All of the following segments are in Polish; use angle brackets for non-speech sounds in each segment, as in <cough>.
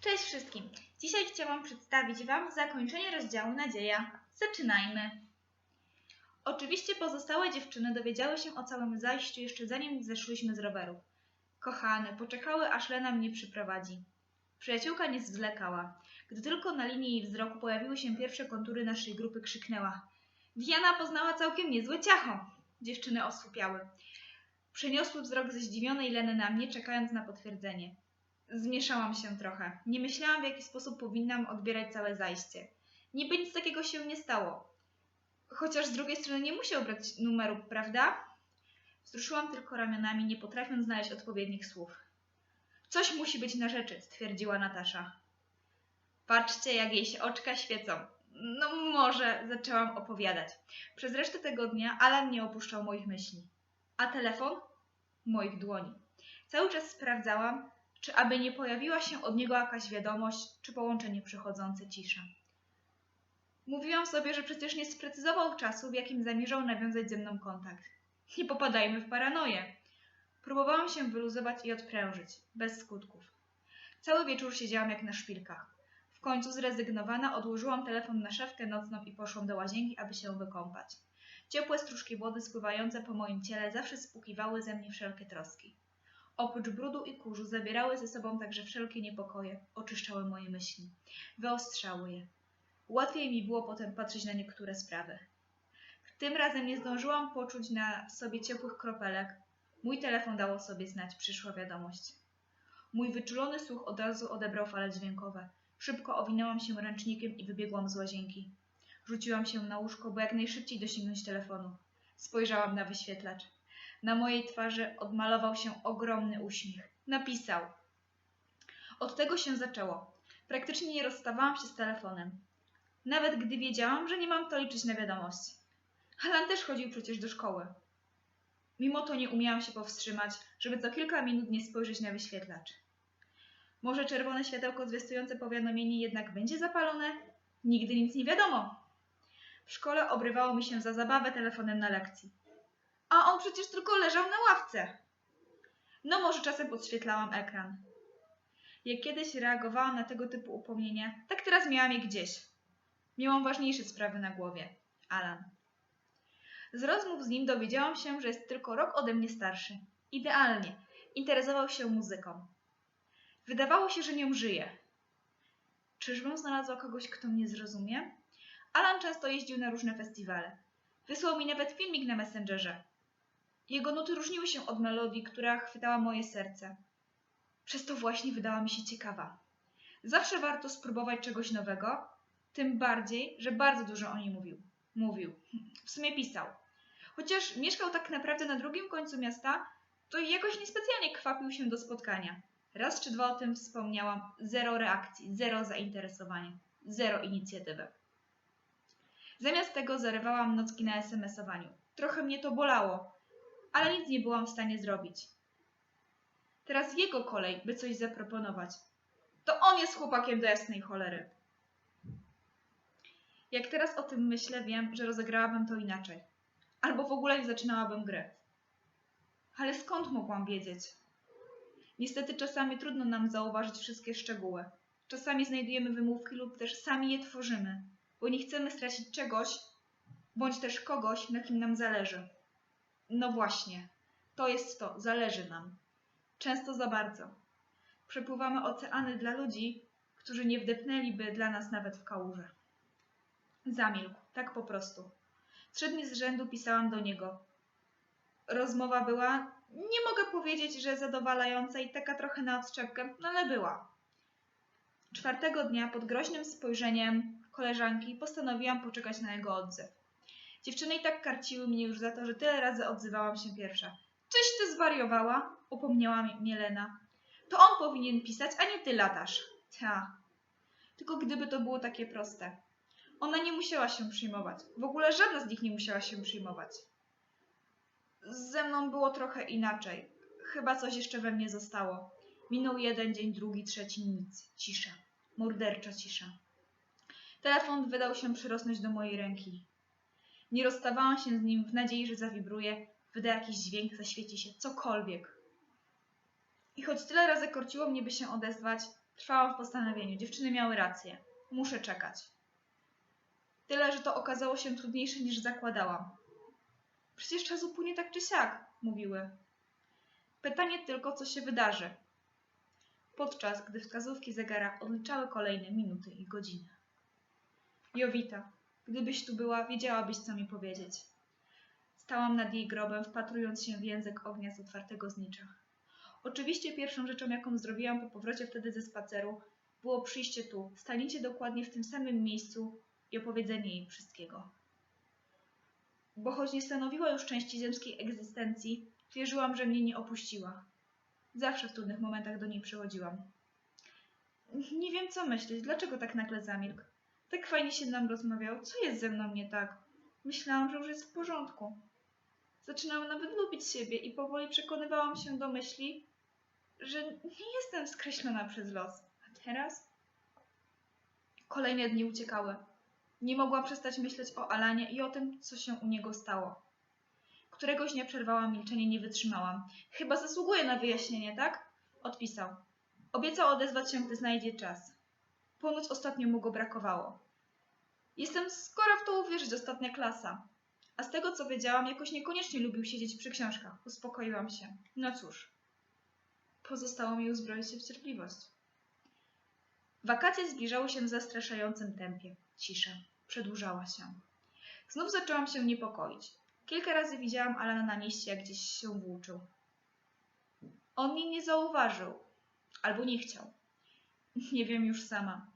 Cześć wszystkim! Dzisiaj chciałam przedstawić Wam zakończenie rozdziału Nadzieja. Zaczynajmy! Oczywiście pozostałe dziewczyny dowiedziały się o całym zajściu jeszcze zanim zeszłyśmy z roweru. Kochane, poczekały aż Lena mnie przyprowadzi. Przyjaciółka nie zwlekała. Gdy tylko na linii jej wzroku pojawiły się pierwsze kontury naszej grupy, krzyknęła. Diana poznała całkiem niezłe ciacho. Dziewczyny osłupiały. Przeniosły wzrok ze zdziwionej Leny na mnie, czekając na potwierdzenie. Zmieszałam się trochę. Nie myślałam, w jaki sposób powinnam odbierać całe zajście. Niby nic takiego się nie stało. Chociaż z drugiej strony nie musiał brać numeru, prawda? Wzruszyłam tylko ramionami, nie potrafiąc znaleźć odpowiednich słów. Coś musi być na rzeczy, stwierdziła Natasza. Patrzcie, jak jej się oczka świecą. No może, zaczęłam opowiadać. Przez resztę tego dnia Alan nie opuszczał moich myśli. A telefon? Moich dłoni. Cały czas sprawdzałam, czy aby nie pojawiła się od niego jakaś wiadomość, czy połączenie przychodzące cisza. Mówiłam sobie, że przecież nie sprecyzował czasu, w jakim zamierzał nawiązać ze mną kontakt. Nie popadajmy w paranoję. Próbowałam się wyluzować i odprężyć, bez skutków. Cały wieczór siedziałam jak na szpilkach. W końcu zrezygnowana odłożyłam telefon na szafkę nocną i poszłam do łazienki, aby się wykąpać. Ciepłe stróżki wody spływające po moim ciele zawsze spłukiwały ze mnie wszelkie troski. Oprócz brudu i kurzu zabierały ze sobą także wszelkie niepokoje, oczyszczały moje myśli, wyostrzały je. Łatwiej mi było potem patrzeć na niektóre sprawy. Tym razem nie zdążyłam poczuć na sobie ciepłych kropelek. Mój telefon dał sobie znać, przyszła wiadomość. Mój wyczulony słuch od razu odebrał fale dźwiękowe. Szybko owinęłam się ręcznikiem i wybiegłam z łazienki. Rzuciłam się na łóżko, by jak najszybciej dosięgnąć telefonu. Spojrzałam na wyświetlacz. Na mojej twarzy odmalował się ogromny uśmiech. Napisał. Od tego się zaczęło. Praktycznie nie rozstawałam się z telefonem. Nawet gdy wiedziałam, że nie mam to liczyć na wiadomość. Alan też chodził przecież do szkoły. Mimo to nie umiałam się powstrzymać, żeby co kilka minut nie spojrzeć na wyświetlacz. Może czerwone światełko zwiastujące powiadomienie jednak będzie zapalone? Nigdy nic nie wiadomo. W szkole obrywało mi się za zabawę telefonem na lekcji. A on przecież tylko leżał na ławce. No może czasem podświetlałam ekran. Jak kiedyś reagowałam na tego typu upomnienia, tak teraz miałam je gdzieś. Miałam ważniejsze sprawy na głowie. Alan. Z rozmów z nim dowiedziałam się, że jest tylko rok ode mnie starszy. Idealnie. Interesował się muzyką. Wydawało się, że nią żyje. Czyżbym znalazła kogoś, kto mnie zrozumie? Alan często jeździł na różne festiwale. Wysłał mi nawet filmik na Messengerze. Jego nuty różniły się od melodii, która chwytała moje serce. Przez to właśnie wydała mi się ciekawa. Zawsze warto spróbować czegoś nowego, tym bardziej, że bardzo dużo o niej mówił. Mówił. W sumie pisał. Chociaż mieszkał tak naprawdę na drugim końcu miasta, to jakoś niespecjalnie kwapił się do spotkania. Raz czy dwa o tym wspomniałam. Zero reakcji, zero zainteresowania, zero inicjatywy. Zamiast tego zarywałam nocki na SMS-owaniu. Trochę mnie to bolało, ale nic nie byłam w stanie zrobić. Teraz jego kolej, by coś zaproponować. To on jest chłopakiem do jasnej cholery. Jak teraz o tym myślę, wiem, że rozegrałabym to inaczej. Albo w ogóle nie zaczynałabym gry. Ale skąd mogłam wiedzieć? Niestety czasami trudno nam zauważyć wszystkie szczegóły. Czasami znajdujemy wymówki lub też sami je tworzymy, bo nie chcemy stracić czegoś, bądź też kogoś, na kim nam zależy. No właśnie, to jest to, zależy nam. Często za bardzo. Przepływamy oceany dla ludzi, którzy nie wdepnęliby dla nas nawet w kałużę. Zamilkł, tak po prostu. Trzy dni z rzędu pisałam do niego. Rozmowa była, nie mogę powiedzieć, że zadowalająca i taka trochę na odszczepkę, no ale była. Czwartego dnia pod groźnym spojrzeniem koleżanki postanowiłam poczekać na jego odzew. Dziewczyny i tak karciły mnie już za to, że tyle razy odzywałam się pierwsza. Czyś ty zwariowała? Upomniała mnie Lena. To on powinien pisać, a nie ty latasz. Ta. Tylko gdyby to było takie proste. Ona nie musiała się przyjmować. W ogóle żadna z nich nie musiała się przyjmować. Ze mną było trochę inaczej. Chyba coś jeszcze we mnie zostało. Minął jeden dzień, drugi, trzeci, nic. Cisza. Mordercza cisza. Telefon wydał się przyrosnąć do mojej ręki. Nie rozstawałam się z nim w nadziei, że zawibruje, wyda jakiś dźwięk, zaświeci się, cokolwiek. I choć tyle razy korciło mnie, by się odezwać, Trwałam w postanowieniu. Dziewczyny miały rację. Muszę czekać. Tyle, że to okazało się trudniejsze niż zakładałam. Przecież czas upłynie tak czy siak, mówiły. Pytanie tylko, co się wydarzy. Podczas gdy wskazówki zegara odliczały kolejne minuty i godziny. Jowita, gdybyś tu była, wiedziałabyś, co mi powiedzieć. Stałam nad jej grobem, wpatrując się w język ognia z otwartego znicza. Oczywiście pierwszą rzeczą, jaką zrobiłam po powrocie wtedy ze spaceru, było przyjście tu, staniecie dokładnie w tym samym miejscu i opowiedzenie jej wszystkiego. Bo choć nie stanowiła już części ziemskiej egzystencji, wierzyłam, że mnie nie opuściła. Zawsze w trudnych momentach do niej przychodziłam. Nie wiem, co myśleć. Dlaczego tak nagle zamilkł? Tak fajnie się nam rozmawiał. Co jest ze mną nie tak? Myślałam, że już jest w porządku. Zaczynałam nawet lubić siebie i powoli przekonywałam się do myśli, że nie jestem skreślona przez los. A teraz? Kolejne dni uciekały. Nie mogłam przestać myśleć o Alanie i o tym, co się u niego stało. Któregoś dnia przerwałam milczenie, nie wytrzymałam. Chyba zasługuje na wyjaśnienie, tak? Odpisał. Obiecał odezwać się, gdy znajdzie czas. Ponoć ostatnio mu go brakowało. Jestem skora w to uwierzyć, ostatnia klasa. A z tego, co wiedziałam, jakoś niekoniecznie lubił siedzieć przy książkach. Uspokoiłam się. No cóż. Pozostało mi uzbroić się w cierpliwość. Wakacje zbliżały się w zastraszającym tempie. Cisza przedłużała się. Znów zaczęłam się niepokoić. Kilka razy widziałam Alana na mieście, jak gdzieś się włóczył. On mnie nie zauważył. Albo nie chciał. Nie wiem już sama.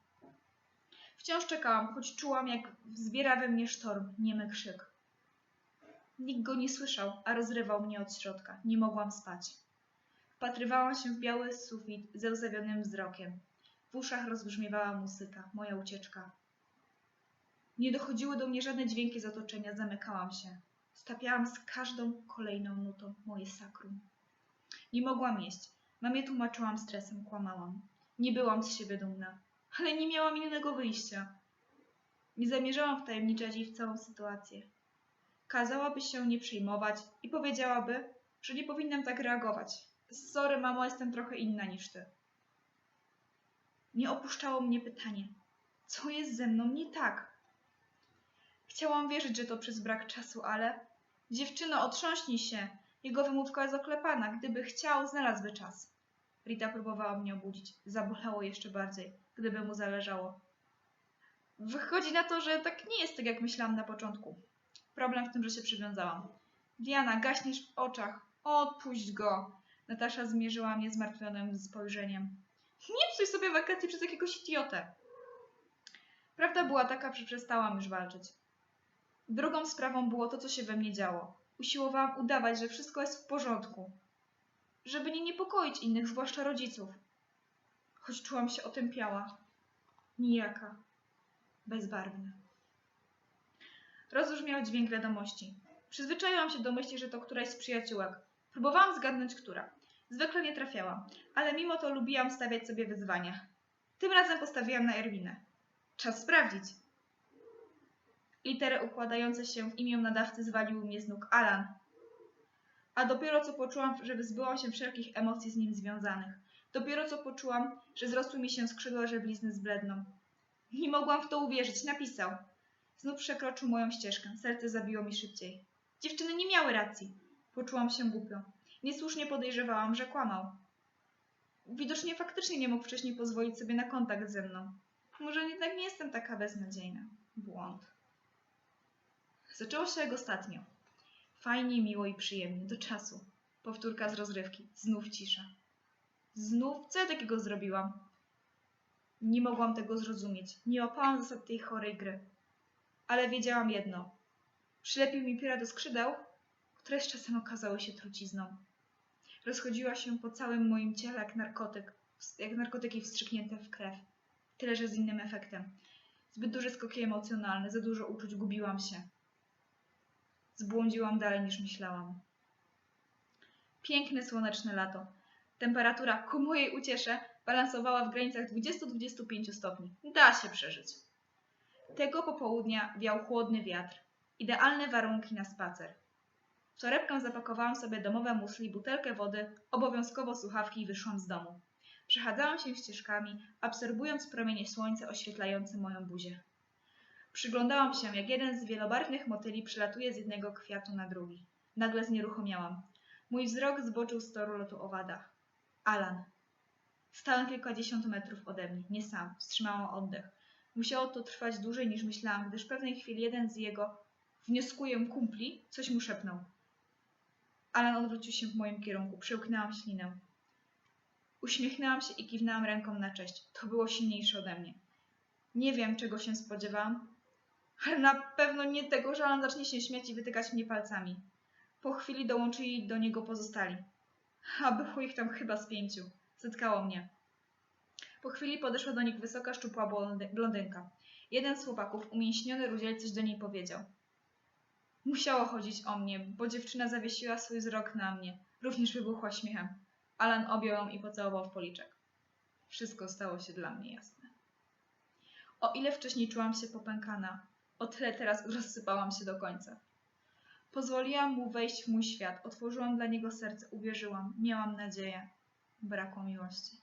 Wciąż czekałam, choć czułam, jak wzbiera we mnie sztorm, niemy krzyk. Nikt go nie słyszał, a rozrywał mnie od środka. Nie mogłam spać. Wpatrywałam się w biały sufit ze łzawionym wzrokiem. W uszach rozbrzmiewała muzyka, moja ucieczka. Nie dochodziły do mnie żadne dźwięki z otoczenia, zamykałam się. Stapiałam z każdą kolejną nutą moje sakrum. Nie mogłam jeść. Mamie tłumaczyłam stresem, kłamałam. Nie byłam z siebie dumna, ale nie miałam innego wyjścia. Nie zamierzałam wtajemniczać jej w całą sytuację. Kazałaby się nie przejmować i powiedziałaby, że nie powinnam tak reagować. Sorry, mamo, jestem trochę inna niż ty. Nie opuszczało mnie pytanie, co jest ze mną nie tak? Chciałam wierzyć, że to przez brak czasu, ale... Dziewczyno, otrząśnij się. Jego wymówka jest oklepana. Gdyby chciał, znalazłby czas. Rita próbowała mnie obudzić. Zabolało jeszcze bardziej, gdyby mu zależało. Wychodzi na to, że tak nie jest tak, jak myślałam na początku. Problem w tym, że się przywiązałam. Diana, gaśniesz w oczach. Odpuść go. Natasza zmierzyła mnie zmartwionym spojrzeniem. Nie psuj sobie wakacji przez jakiegoś idiotę. Prawda była taka, że przestałam już walczyć. Drugą sprawą było to, co się we mnie działo. Usiłowałam udawać, że wszystko jest w porządku, żeby nie niepokoić innych, zwłaszcza rodziców. Choć czułam się otępiała, nijaka, bezbarwna. Rozbrzmiał dźwięk wiadomości. Przyzwyczaiłam się do myśli, że to któraś z przyjaciółek. Próbowałam zgadnąć, która. Zwykle nie trafiałam, ale mimo to lubiłam stawiać sobie wyzwania. Tym razem postawiłam na Erwinę. Czas sprawdzić. Litery układające się w imię nadawcy zwaliły mnie z nóg Alan. A dopiero co poczułam, że wyzbyłam się wszelkich emocji z nim związanych. Dopiero co poczułam, że zrosły mi się skrzydła, że blizny zbledną. Nie mogłam w to uwierzyć. Napisał. Znów przekroczył moją ścieżkę. Serce zabiło mi szybciej. Dziewczyny nie miały racji. Poczułam się głupio. Niesłusznie podejrzewałam, że kłamał. Widocznie faktycznie nie mógł wcześniej pozwolić sobie na kontakt ze mną. Może jednak nie jestem taka beznadziejna. Błąd. Zaczęło się jak ostatnio. Fajnie, miło i przyjemnie, do czasu. Powtórka z rozrywki. Znów cisza. Znów? Co ja takiego zrobiłam? Nie mogłam tego zrozumieć. Nie łapałam zasad tej chorej gry. Ale wiedziałam jedno. Przylepił mi pióra do skrzydeł, które z czasem okazały się trucizną. Rozchodziła się po całym moim ciele jak narkotyk, jak narkotyki wstrzyknięte w krew. Tyle, że z innym efektem. Zbyt duże skoki emocjonalne, za dużo uczuć, gubiłam się. Zbłądziłam dalej niż myślałam. Piękne słoneczne lato. Temperatura ku mojej uciesze balansowała w granicach 20-25 stopni. Da się przeżyć. Tego popołudnia wiał chłodny wiatr. Idealne warunki na spacer. W torebkę zapakowałam sobie domowe musli, butelkę wody, obowiązkowo słuchawki i wyszłam z domu. Przechadzałam się ścieżkami, absorbując promienie słońca oświetlające moją buzię. Przyglądałam się, jak jeden z wielobarwnych motyli przelatuje z jednego kwiatu na drugi. Nagle znieruchomiałam. Mój wzrok zboczył z toru lotu owada. Alan. Stałem kilkadziesiąt metrów ode mnie, nie sam. Wstrzymałam oddech. Musiało to trwać dłużej niż myślałam, gdyż w pewnej chwili jeden z jego, wnioskuję kumpli, coś mu szepnął. Alan odwrócił się w moim kierunku. Przełknęłam ślinę. Uśmiechnęłam się i kiwnęłam ręką na cześć. To było silniejsze ode mnie. Nie wiem, czego się spodziewałam, ale na pewno nie tego, że Alan zacznie się śmiać i wytykać mnie palcami. Po chwili dołączyli do niego pozostali. A było ich tam chyba z pięciu. Zetkało mnie. Po chwili podeszła do nich wysoka, szczupła blondy- blondynka. Jeden z chłopaków, umięśniony rudziel, coś do niej powiedział. Musiało chodzić o mnie, bo dziewczyna zawiesiła swój wzrok na mnie. Również wybuchła śmiechem. Alan objął ją i pocałował w policzek. Wszystko stało się dla mnie jasne. O ile wcześniej czułam się popękana, o tyle teraz <laughs> rozsypałam się do końca. Pozwoliłam mu wejść w mój świat, otworzyłam dla niego serce, uwierzyłam, miałam nadzieję. Brakło miłości.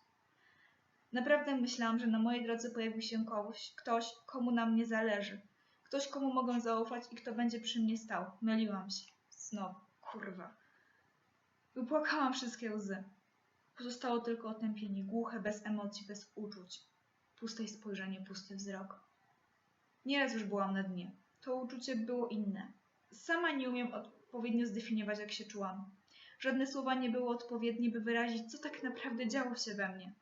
Naprawdę myślałam, że na mojej drodze pojawił się kogoś, ktoś, komu na mnie zależy. Ktoś, komu mogę zaufać i kto będzie przy mnie stał. Myliłam się. Znowu, kurwa. Wypłakałam wszystkie łzy. Pozostało tylko otępienie, głuche, bez emocji, bez uczuć. Puste spojrzenie, pusty wzrok. Nieraz już byłam na dnie. To uczucie było inne. Sama nie umiem odpowiednio zdefiniować, jak się czułam. Żadne słowa nie były odpowiednie, by wyrazić, co tak naprawdę działo się we mnie.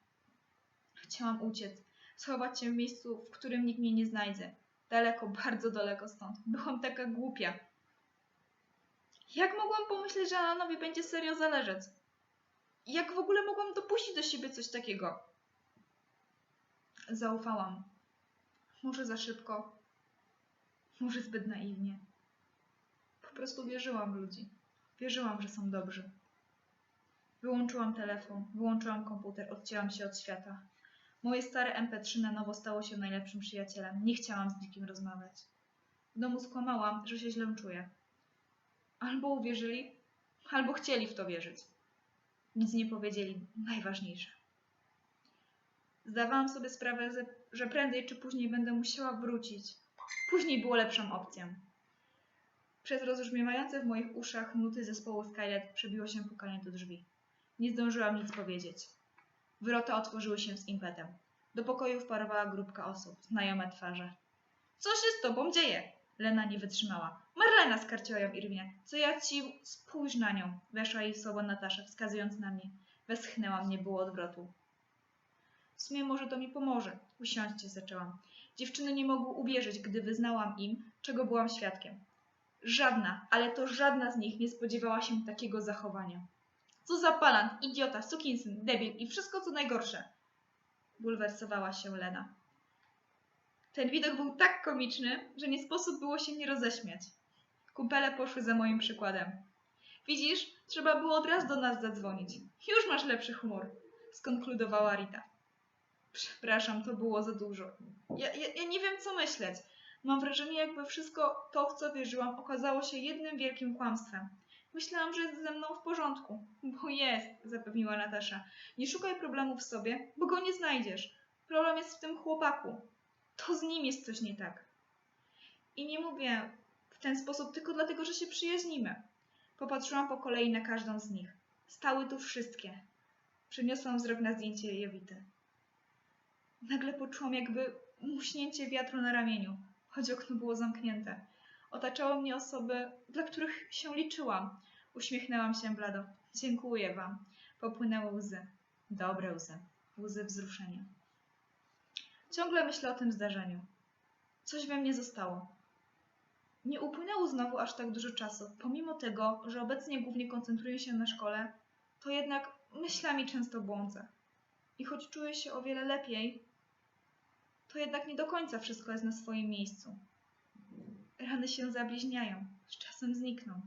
Chciałam uciec, schować się w miejscu, w którym nikt mnie nie znajdzie. Daleko, <laughs> bardzo daleko stąd. Byłam taka głupia. Jak mogłam pomyśleć, że Alanowi będzie serio zależeć? Jak w ogóle mogłam dopuścić do siebie coś takiego? Zaufałam. Może za szybko, może zbyt naiwnie. Po prostu wierzyłam w ludzi. Wierzyłam, że są dobrzy. Wyłączyłam telefon, wyłączyłam komputer, odcięłam się od świata. Moje stare MP3 na nowo stało się najlepszym przyjacielem. Nie chciałam z nikim rozmawiać. W domu skłamałam, że się źle czuję. Albo uwierzyli, albo chcieli w to wierzyć. Nic nie powiedzieli, najważniejsze. Zdawałam sobie sprawę, że- że prędzej czy później będę musiała wrócić. Później było lepszą opcją. Przez rozbrzmiewające w moich uszach nuty zespołu Skylet przebiło się pukanie do drzwi. Nie zdążyłam nic powiedzieć. Wrota otworzyły się z impetem. Do pokoju wparowała grupka osób, znajome twarze. Co się z tobą dzieje? Lena nie wytrzymała. Marlena skarciła ją Irwinie. Co ja ci... Spójrz na nią. Weszła jej słowo Natasza, wskazując na mnie. Westchnęłam, nie było odwrotu. W sumie może to mi pomoże. Usiądźcie, zaczęłam. Dziewczyny nie mogły uwierzyć, gdy wyznałam im, czego byłam świadkiem. Żadna, ale to żadna z nich nie spodziewała się takiego zachowania. Co za palant, idiota, sukinsyn, debil i wszystko co najgorsze. Bulwersowała się Lena. Ten widok był tak komiczny, że nie sposób było się nie roześmiać. Kumpele poszły za moim przykładem. Widzisz, trzeba było od razu do nas zadzwonić. Już masz lepszy humor, skonkludowała Rita. Przepraszam, to było za dużo. Ja, ja, ja nie wiem, co myśleć. Mam wrażenie, jakby wszystko to, w co wierzyłam, okazało się jednym wielkim kłamstwem. Myślałam, że jest ze mną w porządku. Bo jest, zapewniła Natasza. Nie szukaj problemu w sobie, bo go nie znajdziesz. Problem jest w tym chłopaku. To z nim jest coś nie tak. I nie mówię w ten sposób tylko dlatego, że się przyjaźnimy. Popatrzyłam po kolei na każdą z nich. Stały tu wszystkie. Przeniosłam wzrok na zdjęcie Jowity. Nagle poczułam jakby muśnięcie wiatru na ramieniu, choć okno było zamknięte. Otaczały mnie osoby, dla których się liczyłam. Uśmiechnęłam się blado. Dziękuję wam. Popłynęły łzy. Dobre łzy. Łzy wzruszenia. Ciągle myślę o tym zdarzeniu. Coś we mnie zostało. Nie upłynęło znowu aż tak dużo czasu. Pomimo tego, że obecnie głównie koncentruję się na szkole, to jednak myślami często błądzę. I choć czuję się o wiele lepiej, to jednak nie do końca wszystko jest na swoim miejscu. Rany się zabliźniają, z czasem znikną.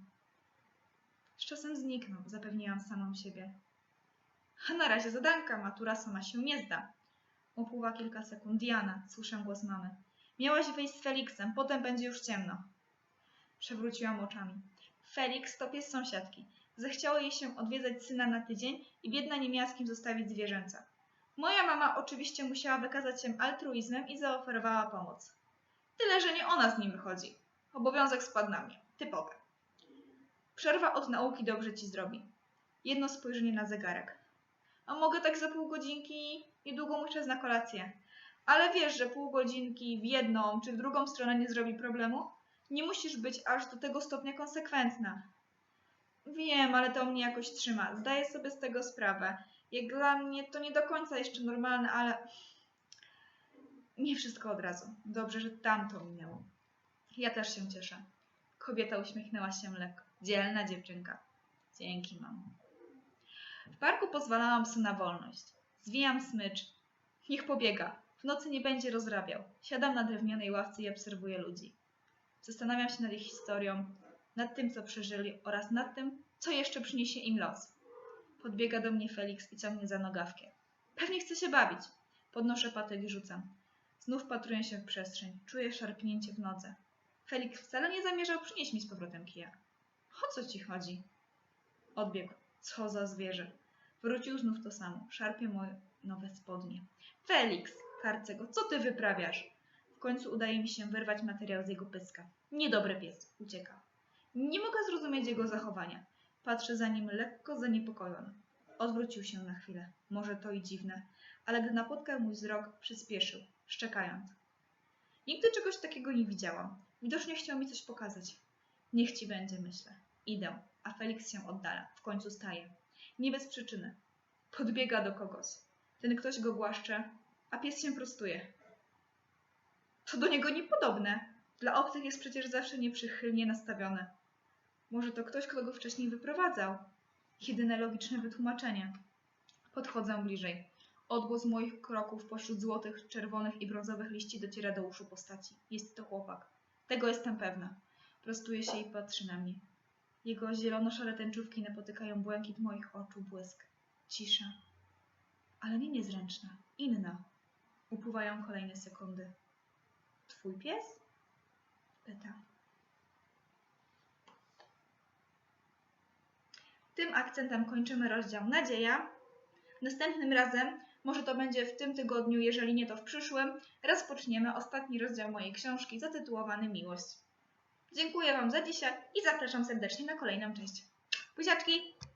Z czasem znikną, zapewniłam samą siebie. A na razie zadanka, matura sama się nie zda. Upływa kilka sekund. Diana, słyszę głos mamy. Miałaś wyjść z Feliksem, potem będzie już ciemno. Przewróciłam oczami. Felix to pies sąsiadki. Zechciało jej się odwiedzać syna na tydzień i biedna nie miała z kim zostawić zwierzęcia. Moja mama oczywiście musiała wykazać się altruizmem i zaoferowała pomoc. Tyle, że nie ona z nim wychodzi. Obowiązek spadł na mnie. Typowe. Przerwa od nauki dobrze ci zrobi. Jedno spojrzenie na zegarek. A mogę tak za pół godzinki? Niedługo muszę na kolację. Ale wiesz, że pół godzinki w jedną czy w drugą stronę nie zrobi problemu? Nie musisz być aż do tego stopnia konsekwentna. Wiem, ale to mnie jakoś trzyma. Zdaję sobie z tego sprawę. Jak dla mnie to nie do końca jeszcze normalne, ale nie wszystko od razu. Dobrze, że tamto minęło. Ja też się cieszę. Kobieta uśmiechnęła się lekko. Dzielna dziewczynka. Dzięki, mamo. W parku pozwalałam psu na wolność. Zwijam smycz. Niech pobiega. W nocy nie będzie rozrabiał. Siadam na drewnianej ławce i obserwuję ludzi. Zastanawiam się nad ich historią, nad tym, co przeżyli oraz nad tym, co jeszcze przyniesie im los. Podbiega do mnie Felix i ciągnie za nogawkę. Pewnie chce się bawić. Podnoszę patyk i rzucam. Znów patruję się w przestrzeń. Czuję szarpnięcie w nodze. Felix wcale nie zamierzał przynieść mi z powrotem kija. O co ci chodzi? Odbiegł. Co za zwierzę. Wrócił znów to samo. Szarpie moje nowe spodnie. Felix! Karcę go. Co ty wyprawiasz? W końcu udaje mi się wyrwać materiał z jego pyska. Niedobry pies. Ucieka. Nie mogę zrozumieć jego zachowania. Patrzę za nim lekko zaniepokojona. Odwrócił się na chwilę. Może to i dziwne, ale gdy napotkał mój wzrok, przyspieszył, szczekając. Nigdy czegoś takiego nie widziałam. Widocznie chciał mi coś pokazać. Niech ci będzie, myślę. Idę, a Felix się oddala. W końcu staje. Nie bez przyczyny. Podbiega do kogoś. Ten ktoś go głaszcze, a pies się prostuje. To do niego niepodobne. Dla obcych jest przecież zawsze nieprzychylnie nastawione. Może to ktoś, kto go wcześniej wyprowadzał? Jedyne logiczne wytłumaczenie. Podchodzę bliżej. Odgłos moich kroków pośród złotych, czerwonych i brązowych liści dociera do uszu postaci. Jest to chłopak. Tego jestem pewna. Prostuje się i patrzy na mnie. Jego zielono-szare tęczówki napotykają błękit moich oczu, błysk. Cisza. Ale nie niezręczna. Inna. Upływają kolejne sekundy. Twój pies? Pyta. Tym akcentem kończymy rozdział Nadzieja. Następnym razem, może to będzie w tym tygodniu, jeżeli nie to w przyszłym, rozpoczniemy ostatni rozdział mojej książki zatytułowany Miłość. Dziękuję Wam za dzisiaj i zapraszam serdecznie na kolejną część. Buziaczki!